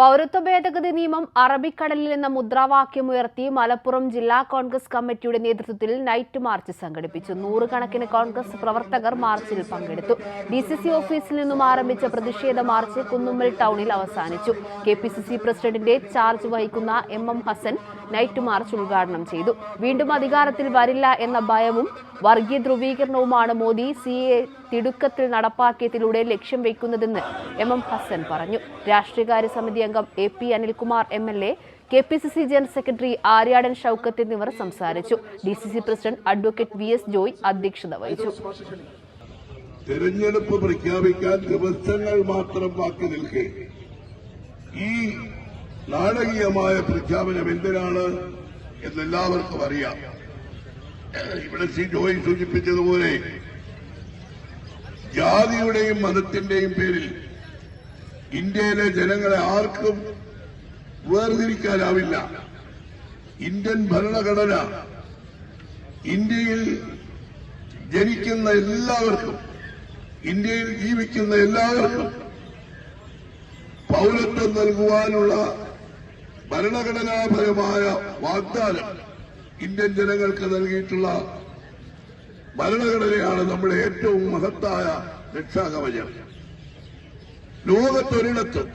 പൗരത്വ ഭേദഗതി നിയമം അറബിക്കടലിൽ എന്ന മുദ്രാവാക്യമുയർത്തി മലപ്പുറം ജില്ലാ കോൺഗ്രസ് കമ്മിറ്റിയുടെ നേതൃത്വത്തിൽ നൈറ്റ് മാർച്ച് സംഘടിപ്പിച്ചു. നൂറുകണക്കിന് കോൺഗ്രസ് പ്രവർത്തകർ മാർച്ചിൽ പങ്കെടുത്തു. ഡി സി സി ഓഫീസിൽ നിന്നും ആരംഭിച്ച പ്രതിഷേധ മാർച്ച് കുന്നുമ്മൽ ടൗണിൽ അവസാനിച്ചു. കെ പി സി സി പ്രസിഡന്റിന്റെ ചാർജ് വഹിക്കുന്ന M M Hassan night march ഉദ്ഘാടനം ചെയ്തു. വീണ്ടും അധികാരത്തിൽ വരില്ല എന്ന ഭയവും വർഗീയ ധ്രുവീകരണവുമാണ് മോദി സി എ തിടുക്കത്തിൽ നടപ്പാക്കിയതിലൂടെ ലക്ഷ്യം വയ്ക്കുന്നതെന്ന് എം എം ഹസൻ പറഞ്ഞു. രാഷ്ട്രീയകാര്യ സമിതി അംഗം A P Anilkumar M L A K P C C general secretary Aryadan Shoukath എന്നിവർ സംസാരിച്ചു. D C C president advocate V S Joy അധ്യക്ഷത വഹിച്ചു. തെരഞ്ഞെടുപ്പ് പ്രഖ്യാപിക്കാൻ ദിവസങ്ങൾ മാത്രം ബാക്കി നിൽക്കെ. ഈ നാടകീയമായ പ്രഖ്യാപനം എന്തിനാണ് എന്നെല്ലാവർക്കും അറിയാം. ഇവിടെ ശ്രീ ജോയ് സൂചിപ്പിച്ചതുപോലെ ജാതിയുടെയും മതത്തിന്റെയും പേരിൽ ഇന്ത്യയിലെ ജനങ്ങളെ ആർക്കും വേർതിരിക്കാനാവില്ല. ഇന്ത്യൻ ഭരണഘടന ഇന്ത്യയിൽ ജനിക്കുന്ന എല്ലാവർക്കും ഇന്ത്യയിൽ ജീവിക്കുന്ന എല്ലാവർക്കും പൗരത്വം നൽകുവാനുള്ള ഭരണഘടനാപരമായ വാഗ്ദാനം ഇന്ത്യൻ ജനങ്ങൾക്ക് നൽകിയിട്ടുള്ള ഭരണഘടനയാണ് നമ്മുടെ ഏറ്റവും മഹത്തായ രക്ഷാകവചം ലോകത്തൊരിടത്തും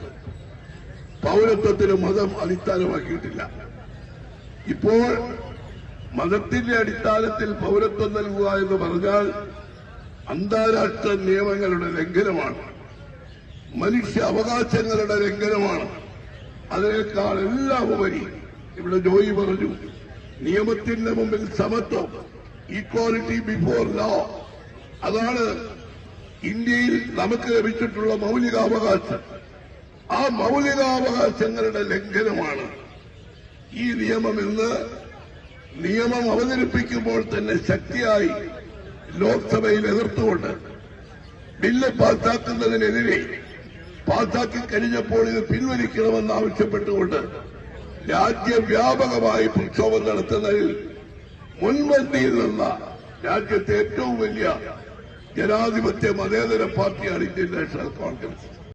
പൗരത്വത്തിന് മതം അടിസ്ഥാനമാക്കിയിട്ടില്ല. ഇപ്പോൾ മതത്തിന്റെ അടിസ്ഥാനത്തിൽ പൗരത്വം നൽകുക എന്ന് പറഞ്ഞാൽ അന്താരാഷ്ട്ര നിയമങ്ങളുടെ ലംഘനമാണ്. മനുഷ്യ അവകാശങ്ങളുടെ ലംഘനമാണ്. അതിനേക്കാൾ എല്ലാം ഉപരി ഇവിടെ ജോയി പറഞ്ഞു നിയമത്തിന്റെ മുമ്പിൽ സമത്വം ഈക്വാലിറ്റി ബിഫോർ ലോ അതാണ് ഇന്ത്യയിൽ നമുക്ക് ലഭിച്ചിട്ടുള്ള മൌലികാവകാശം. ആ മൌലികാവകാശങ്ങളുടെ ലംഘനമാണ്. ഈ നിയമം ഇന്ന് നിയമം അവതരിപ്പിക്കുമ്പോൾ തന്നെ ശക്തിയായി ലോക്സഭയിൽ എതിർത്തുകൊണ്ട് ബില്ല് പാസാക്കുന്നതിനെതിരെ പാസാക്കി കഴിഞ്ഞപ്പോൾ ഇത് പിൻവലിക്കണമെന്ന് ആവശ്യപ്പെട്ടുകൊണ്ട് രാജ്യവ്യാപകമായി പ്രക്ഷോഭം നടത്തുന്നതിൽ മുൻപന്തിയിൽ നിന്ന രാജ്യത്തെ ഏറ്റവും വലിയ ജനാധിപത്യ മതേതര പാർട്ടിയാണ് ഇന്ത്യൻ നാഷണൽ കോൺഗ്രസ്.